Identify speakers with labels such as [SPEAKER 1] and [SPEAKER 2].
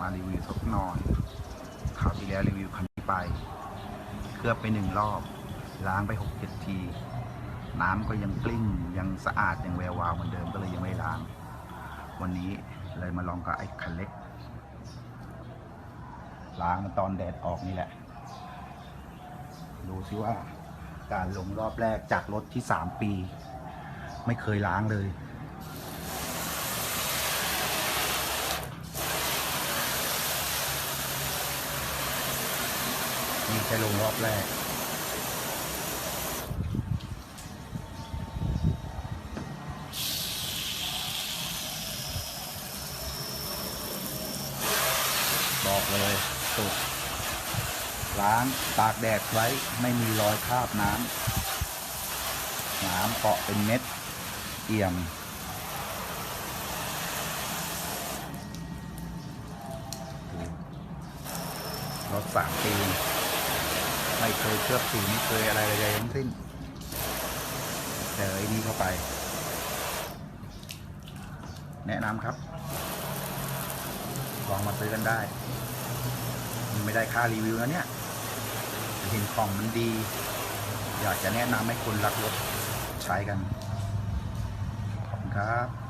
[SPEAKER 1] มารีวิวสักหน่อยคราวที่แล้วรีวิวคันนี้ไป เคลือบไปหนึ่งรอบ ล้างไปหกเจ็ดที น้ำก็ยังกลิ้งยังสะอาดยังแวววาวเหมือนเดิมก็เลยยังไม่ล้าง วันนี้เลยมาลองกับไอ้คันเล็ก ล้างมันตอนแดดออกนี่แหละ ดูซิว่าการลงรอบแรกจากรถที่สามปี ไม่เคยล้างเลย นี่แค่ลงรอบแรก บอกเลยสุกล้างตากแดดไว้ไม่มีรอยคราบน้ำน้ำเกาะเป็นเม็ด เอี่ยมรถสามปี ไม่เคยเคลือบสีไม่เคยอะไรเลยทั้งสิ้นเจอไอ้นี่เข้าไป แนะนำครับลองมาซื้อกันได้มันไม่ได้ค่ารีวิวนะเนี่ยเห็นของมันดี อยากจะแนะนำให้คนรักรถใช้กัน ขอบคุณครับ